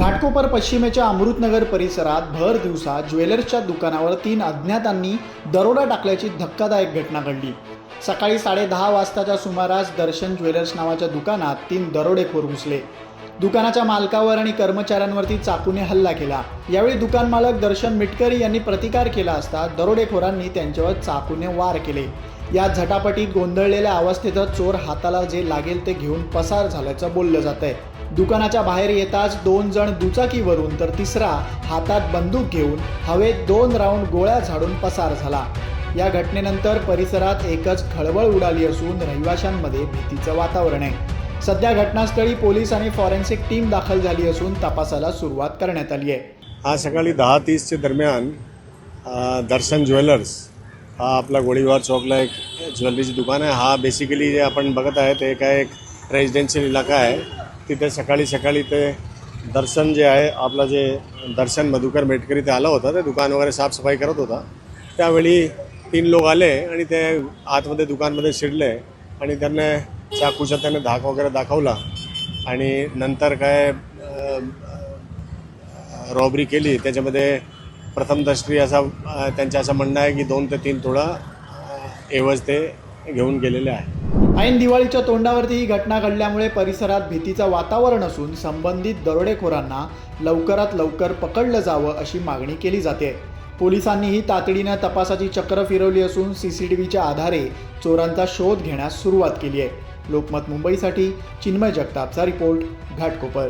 घाटकोपर पश्चिमेच्या अमृतनगर परिसरात भर दिवसा ज्वेलर्सच्या दुकानावर तीन अज्ञातांनी दरोडा टाकल्याची धक्कादायक घटना घडली. सकाळी साडेदहा वाजताच्या सुमारास दर्शन ज्वेलर्स नावाच्या दुकानात तीन दरोडेखोर घुसले. दुकानाच्या मालकावर आणि कर्मचाऱ्यांवरती चाकूने हल्ला केला. यावेळी दुकान मालक दर्शन मिटकरी यांनी प्रतिकार केला असता दरोडेखोरांनी त्यांच्यावर चाकूने वार केले. या झटापटीत गोंधळलेल्या अवस्थेतच चोर हाताला जे लागेल ते घेऊन पसार झाल्याचं बोललं जात आहे दुकानाच्या बाहेर येताच दोन जण दुचाकीवरून तर तिसरा हातात बंदूक घेऊन हवेत दोन राऊंड गोळ्या झाडून पसार झाला. या घटनेनंतर परिसरात एकच खळबळ उडाली असून रहिवाशांमध्ये भीतीचं वातावरण आहे. सध्या घटनास्थळी पोलीस आणि फॉरेन्सिक टीम दाखल झाली असून तपासाला सुरुवात करण्यात आली आहे. आज सकाळी दहा तीसच्या दरम्यान दर्शन ज्वेलर्स हा आपला गोळीबार चौकला एक ज्वेलरीची दुकान आहे. हा बेसिकली जे आपण बघत आहे ते काय एक रेजिडेन्शियल इलाका आहे. तिथे सकाळी सकाळी ते दर्शन जे आहे आपलं जे दर्शन मधुकर मेटकरी ते आला होता ते दुकान वगैरे साफसफाई करत होता. त्यावेळी तीन लोक आले आणि ते आतमध्ये दुकानमध्ये शिरले आणि त्यांना चाकूचा त्याने धाक वगैरे दाखवला. आणि नंतर काय रॉबरी केली. त्याच्यामध्ये प्रथम दृष्टी असा त्यांचं असं म्हणणं आहे की दोन ते तीन थोडा एवज ते घेऊन गेलेले आहे. ऐन दिवाळीच्या तोंडावरती ही घटना घडल्यामुळे परिसरात भीतीचं वातावरण असून संबंधित दरोडेखोरांना लवकरात लवकर पकडलं जावं अशी मागणी केली जाते. पोलिसांनीही तातडीनं तपासाची चक्र फिरवली असून सी सी टी व्हीच्या आधारे चोरांचा शोध घेण्यास सुरुवात केली आहे. लोकमत मुंबईसाठी चिन्मय जगतापचा रिपोर्ट घाटकोपर.